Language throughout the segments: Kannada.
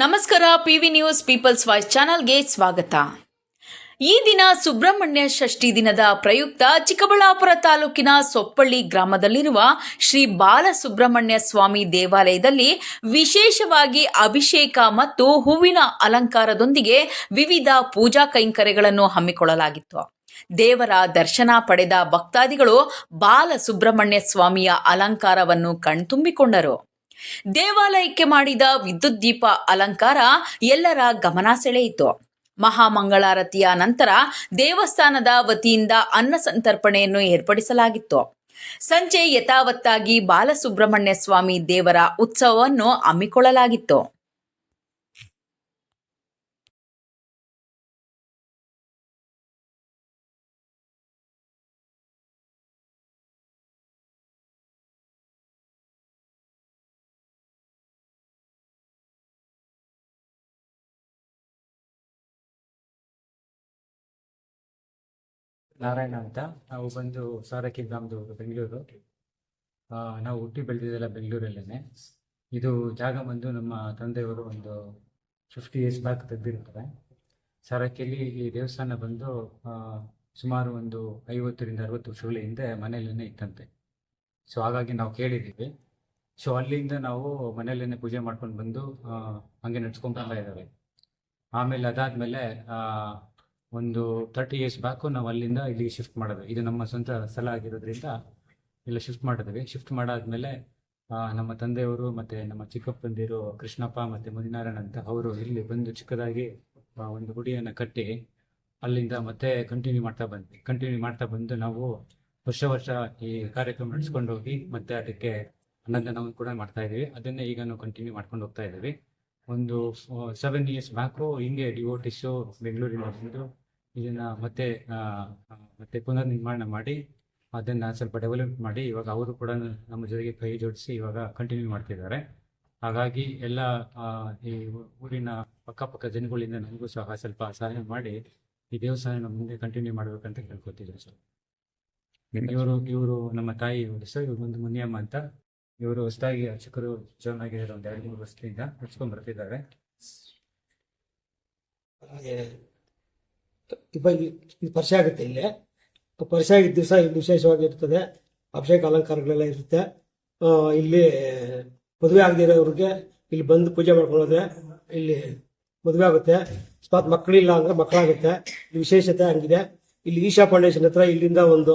ನಮಸ್ಕಾರ, ಪಿವಿ ನ್ಯೂಸ್, ಪೀಪಲ್ಸ್ ವಾಯ್ಸ್ ಚಾನಲ್ಗೆ ಸ್ವಾಗತ. ಈ ದಿನ ಸುಬ್ರಹ್ಮಣ್ಯ ಷಷ್ಠಿ ದಿನದ ಪ್ರಯುಕ್ತ ಚಿಕ್ಕಬಳ್ಳಾಪುರ ತಾಲೂಕಿನ ಸೊಪ್ಪಳ್ಳಿ ಗ್ರಾಮದಲ್ಲಿರುವ ಶ್ರೀ ಬಾಲಸುಬ್ರಹ್ಮಣ್ಯ ಸ್ವಾಮಿ ದೇವಾಲಯದಲ್ಲಿ ವಿಶೇಷವಾಗಿ ಅಭಿಷೇಕ ಮತ್ತು ಹೂವಿನ ಅಲಂಕಾರದೊಂದಿಗೆ ವಿವಿಧ ಪೂಜಾ ಕೈಂಕರ್ಯಗಳನ್ನು ಹಮ್ಮಿಕೊಳ್ಳಲಾಗಿತ್ತು. ದೇವರ ದರ್ಶನ ಪಡೆದ ಭಕ್ತಾದಿಗಳು ಬಾಲಸುಬ್ರಹ್ಮಣ್ಯ ಸ್ವಾಮಿಯ ಅಲಂಕಾರವನ್ನು ಕಣ್ತುಂಬಿಕೊಂಡರು. ದೇವಾಲಯಕ್ಕೆ ಮಾಡಿದ ವಿದ್ಯುತ್ ದೀಪ ಅಲಂಕಾರ ಎಲ್ಲರ ಗಮನ ಸೆಳೆಯಿತು. ಮಹಾಮಂಗಳಾರತಿಯ ನಂತರ ದೇವಸ್ಥಾನದ ವತಿಯಿಂದ ಅನ್ನ ಸಂತರ್ಪಣೆಯನ್ನು ಏರ್ಪಡಿಸಲಾಗಿತ್ತು. ಸಂಜೆ ಯಥಾವತ್ತಾಗಿ ಬಾಲಸುಬ್ರಹ್ಮಣ್ಯ ಸ್ವಾಮಿ ದೇವರ ಉತ್ಸವವನ್ನು ಹಮ್ಮಿಕೊಳ್ಳಲಾಗಿತ್ತು. ನಾರಾಯಣ ಅಂತ. ನಾವು ಬಂದು ಸಾರಕ್ಕಿ ಗ್ರಾಮದವರು ಬೆಂಗಳೂರು. ನಾವು ಹುಟ್ಟಿ ಬೆಳೆದಿದ್ದೆಲ್ಲ ಬೆಂಗಳೂರಲ್ಲೇ ಇದು ಜಾಗ ಬಂದು ನಮ್ಮ ತಂದೆಯವರು ಒಂದು ಫಿಫ್ಟಿ ಇಯರ್ಸ್ ಬ್ಯಾಕ್ ತೆಗೆದಿರ್ತಾರೆ ಸಾರಕ್ಕಿಯಲ್ಲಿ ಈ ದೇವಸ್ಥಾನ ಬಂದು ಸುಮಾರು ಒಂದು ಐವತ್ತರಿಂದ ಅರವತ್ತು ವರ್ಷಗಳ ಹಿಂದೆ ಮನೆಯಲ್ಲೇ ಇತ್ತಂತೆ. ಸೊ ಹಾಗಾಗಿ ನಾವು ಕೇಳಿದ್ದೀವಿ. ಸೊ ಅಲ್ಲಿಂದ ನಾವು ಮನೆಯಲ್ಲೇ ಪೂಜೆ ಮಾಡ್ಕೊಂಡು ಬಂದು ಹಂಗೆ ನಡ್ಸ್ಕೊಂಡ್ ಬರ್ತಾ ಇದ್ದಾವೆ ಆಮೇಲೆ ಅದಾದಮೇಲೆ ಒಂದು ತರ್ಟಿ ಇಯರ್ಸ್ ಬ್ಯಾಕು ನಾವು ಅಲ್ಲಿಂದ ಇಲ್ಲಿಗೆ ಶಿಫ್ಟ್ ಮಾಡಿದ್ವಿ. ಇದು ನಮ್ಮ ಸ್ವಂತ ಸ್ಥಳ ಆಗಿರೋದ್ರಿಂದ ಇಲ್ಲ ಶಿಫ್ಟ್ ಮಾಡಿದ್ವಿ. ಶಿಫ್ಟ್ ಮಾಡಾದ್ಮೇಲೆ ನಮ್ಮ ತಂದೆಯವರು ಮತ್ತೆ ನಮ್ಮ ಚಿಕ್ಕಪ್ಪಂದಿರು ಕೃಷ್ಣಪ್ಪ ಮತ್ತೆ ಮುನಿನಾರಾಯಣ ಅಂತ ಅವರು ಇಲ್ಲಿ ಬಂದು ಚಿಕ್ಕದಾಗಿ ಒಂದು ಗುಡಿಯನ್ನು ಕಟ್ಟಿ ಅಲ್ಲಿಂದ ಮತ್ತೆ ಕಂಟಿನ್ಯೂ ಮಾಡ್ತಾ ಬಂದ್ವಿ. ಕಂಟಿನ್ಯೂ ಮಾಡ್ತಾ ಬಂದು ನಾವು ವರ್ಷ ವರ್ಷ ಈ ಕಾರ್ಯಕ್ರಮ ನಡೆಸ್ಕೊಂಡು ಹೋಗಿ ಮತ್ತೆ ಅದಕ್ಕೆ ಅನ್ನದಾನವನ್ನು ಕೂಡ ಮಾಡ್ತಾ ಇದ್ದೀವಿ. ಅದನ್ನೇ ಈಗ ನಾವು ಕಂಟಿನ್ಯೂ ಮಾಡ್ಕೊಂಡು ಹೋಗ್ತಾ ಇದ್ದೀವಿ. ಒಂದು ಸೆವೆನ್ ಇಯರ್ಸ್ ಬ್ಯಾಕು ಹಿಂಗೆ ಡಿವೋಟಿಸು ಬೆಂಗಳೂರಿನ ಇದನ್ನ ಮತ್ತೆ ಮತ್ತೆ ಪುನರ್ ನಿರ್ಮಾಣ ಮಾಡಿ ಅದನ್ನ ಸ್ವಲ್ಪ ಡೆವಲಪ್ ಮಾಡಿ ಇವಾಗ ಅವರು ಕೂಡ ನಮ್ಮ ಜೊತೆಗೆ ಕೈ ಜೋಡಿಸಿ ಇವಾಗ ಕಂಟಿನ್ಯೂ ಮಾಡ್ತಿದ್ದಾರೆ. ಹಾಗಾಗಿ ಎಲ್ಲ ಆ, ಈ ಊರಿನ ಪಕ್ಕಪಕ್ಕ ಜನಗಳಿಂದ ನಮಗೂ ಸಹ ಸ್ವಲ್ಪ ಸಹಾಯ ಮಾಡಿ ಈ ದೇವಸ್ಥಾನ ಮುಂದೆ ಕಂಟಿನ್ಯೂ ಮಾಡ್ಬೇಕಂತ ಹೇಳ್ಕೊತಿದ್ದಾರೆ ಸರ್. ಇವರು ಇವರು ನಮ್ಮ ತಾಯಿ ಇವರು ಸರ್ ಇವ್ರು ಒಂದು ಮುನಿಯಮ್ಮ ಅಂತ. ಇವರು ಹೊಸದಾಗಿ ಅರ್ಚಕರು ಜಾಯ್ನ್ ಆಗಿದ್ದಾರೆ ಒಂದು ಎರಡು ಮೂರು ವರ್ಷದಿಂದ ಹಚ್ಕೊಂಡ್ ಬರ್ತಿದ್ದಾರೆ. ಇಲ್ಲಿ ಪರಿಚಯ ಆಗುತ್ತೆ ಇಲ್ಲಿ. ಪರಿಚಯ ಆಗಿದ್ದ ದಿವಸ ಇಲ್ಲಿ ವಿಶೇಷವಾಗಿ ಇರ್ತದೆ. ಅಭಿಷೇಕ ಅಲಂಕಾರಗಳೆಲ್ಲ ಇರುತ್ತೆ. ಇಲ್ಲಿ ಮದುವೆ ಆಗದಿರೋರಿಗೆ ಇಲ್ಲಿ ಬಂದು ಪೂಜೆ ಮಾಡ್ಕೊಳ್ಳೋದ್ರೆ ಇಲ್ಲಿ ಮದುವೆ ಆಗುತ್ತೆ. ಸ್ಪಾತ್ ಮಕ್ಕಳಿಲ್ಲ ಅಂದ್ರೆ ಮಕ್ಕಳಾಗುತ್ತೆ. ಇಲ್ಲಿ ವಿಶೇಷತೆ ಹಂಗಿದೆ. ಇಲ್ಲಿ ಈಶಾ ಫೌಂಡೇಶನ್ ಹತ್ರ ಇಲ್ಲಿಂದ ಒಂದು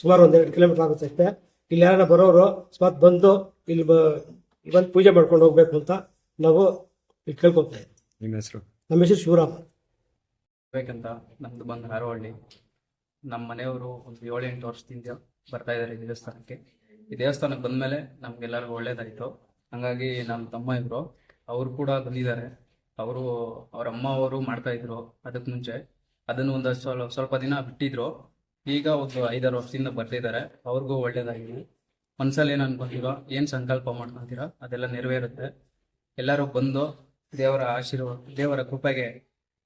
ಸುಮಾರು ಒಂದೆರಡು ಕಿಲೋಮೀಟರ್ ಆಗುತ್ತೆ ಅಷ್ಟೇ. ಇಲ್ಲಿ ಯಾರನ್ನ ಬರೋರು ಸ್ಪಾತ್ ಬಂದು ಇಲ್ಲಿ ಬಂದು ಪೂಜೆ ಮಾಡ್ಕೊಂಡು ಹೋಗ್ಬೇಕು ಅಂತ ನಾವು ಇಲ್ಲಿ ಕೇಳ್ಕೊತಾ ಇದ್ದೀವಿ. ನಮ್ಮ ಹೆಸರು ಶಿವರಾಮ. ಬೇಕಂತ ನಮ್ದು ಬಂದು ಹರವಳ್ಳಿ ನಮ್ಮ ಮನೆಯವರು ಒಂದು ಏಳು ಎಂಟು ವರ್ಷದಿಂದ ಬರ್ತಾ ಇದ್ದಾರೆ ಈ ದೇವಸ್ಥಾನಕ್ಕೆ. ಈ ದೇವಸ್ಥಾನಕ್ಕೆ ಬಂದ್ಮೇಲೆ ನಮ್ಗೆಲ್ಲರಿಗೂ ಒಳ್ಳೇದಾಯಿತು. ಹಂಗಾಗಿ ನಮ್ಮ ತಮ್ಮ ಇದ್ರು ಅವರು ಕೂಡ ಬಂದಿದ್ದಾರೆ. ಅವರು, ಅವ್ರ ಅಮ್ಮ ಅವರು ಮಾಡ್ತಾ ಇದ್ರು ಅದಕ್ಕೆ ಮುಂಚೆ. ಅದನ್ನು ಒಂದು ಸ್ವಲ್ಪ ಸ್ವಲ್ಪ ದಿನ ಬಿಟ್ಟಿದ್ರು. ಈಗ ಒಂದು ಐದಾರು ವರ್ಷದಿಂದ ಬರ್ತಿದ್ದಾರೆ ಅವ್ರಿಗೂ ಒಳ್ಳೇದಾಗಿದೆ. ಮನ್ಸಲ್ಲಿ ಏನು ಅನ್ಕೊಂತೀರೋ, ಏನು ಸಂಕಲ್ಪ ಮಾಡ್ಕೊಂತೀರೋ, ಅದೆಲ್ಲ ನೆರವೇರುತ್ತೆ. ಎಲ್ಲರೂ ಬಂದು ದೇವರ ಆಶೀರ್ವಾದ ದೇವರ ಕೃಪೆಗೆ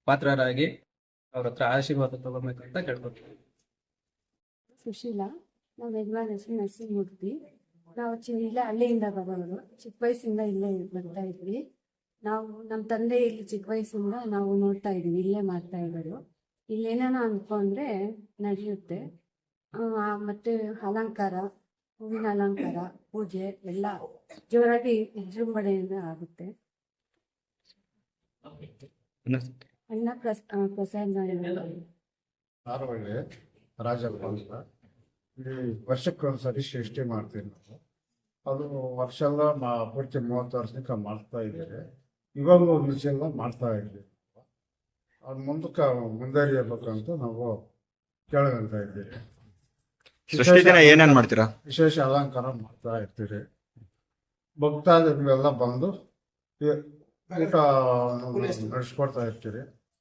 ಪಾತ್ರರಾಗಿ ಅವ್ರ ಹತ್ರ ಆಶೀರ್ವಾದ ತಗೋಬೇಕಂತ ಕೇಳ್ಕೊತೀವಿ. ಸುಶೀಲಾ ನಾವು ಯಜಮಾನ ಹೆಸರು ನರಸಿಂಹಮೂರ್ತಿ ನಾವು ಚಿ ಇಲ್ಲೇ ಹಳ್ಳಿಯಿಂದ ಬರೋರು. ಚಿಕ್ಕ ವಯಸ್ಸಿಂದ ಇಲ್ಲೇ ಬರ್ತಾ ಇದ್ವಿ. ನಾವು ನಮ್ಮ ತಂದೆ ಇಲ್ಲಿ ಚಿಕ್ಕ ವಯಸ್ಸಿಂದ ನಾವು ನೋಡ್ತಾ ಇದ್ವಿ ಇಲ್ಲೇ ಮಾಡ್ತಾ ಇರೋದು. ಇಲ್ಲೇನೇನೋ ಅನ್ಕೊಂಡ್ರೆ ನಡೆಯುತ್ತೆ. ಆ, ಮತ್ತೆ ಅಲಂಕಾರ ಹೂವಿನ ಅಲಂಕಾರ ಪೂಜೆ ಎಲ್ಲ ಜೋರಾಗಿ ವಿಜೃಂಭಣೆಯಿಂದ ಆಗುತ್ತೆ. ಅನ್ನ ಪ್ರಸ ಪ್ರಸಾದ್ ಧಾರವಾಡ ರಾಜಪ್ಪ ಅಂತ ಈ ವರ್ಷಕ್ಕೊಂದ್ಸರಿ ಸೃಷ್ಟಿ ಮಾಡ್ತೀವಿ ನಾವು. ಅದು ವರ್ಷ ಎಲ್ಲ ಮಾ ಪೂರ್ತಿ ಮೂವತ್ತು ವರ್ಷದಿಂದ ಮಾಡ್ತಾ ಇದ್ದೀವಿ. ಇವಾಗ ಒಂದು ವಿಷಯ ಎಲ್ಲ ಮಾಡ್ತಾ ಇದ್ದೀವಿ. ಅದು ಮುಂದಕ್ಕೆ ಮುಂದುವರಿಯಬೇಕಂತ ನಾವು ಕೇಳ್ಕೊಂತ ಇದ್ದೀವಿ. ಸೃಷ್ಟಿ ದಿನ ಏನೇನ್ ಮಾಡ್ತೀರಾ? ವಿಶೇಷ ಅಲಂಕಾರ ಮಾಡ್ತಾ ಇರ್ತೀರಿ ಭಕ್ತಾದಿಗಳೆಲ್ಲ ಬಂದು ಊಟ ನಡೆಸ್ಕೊಡ್ತಾ ಇರ್ತೀರಿ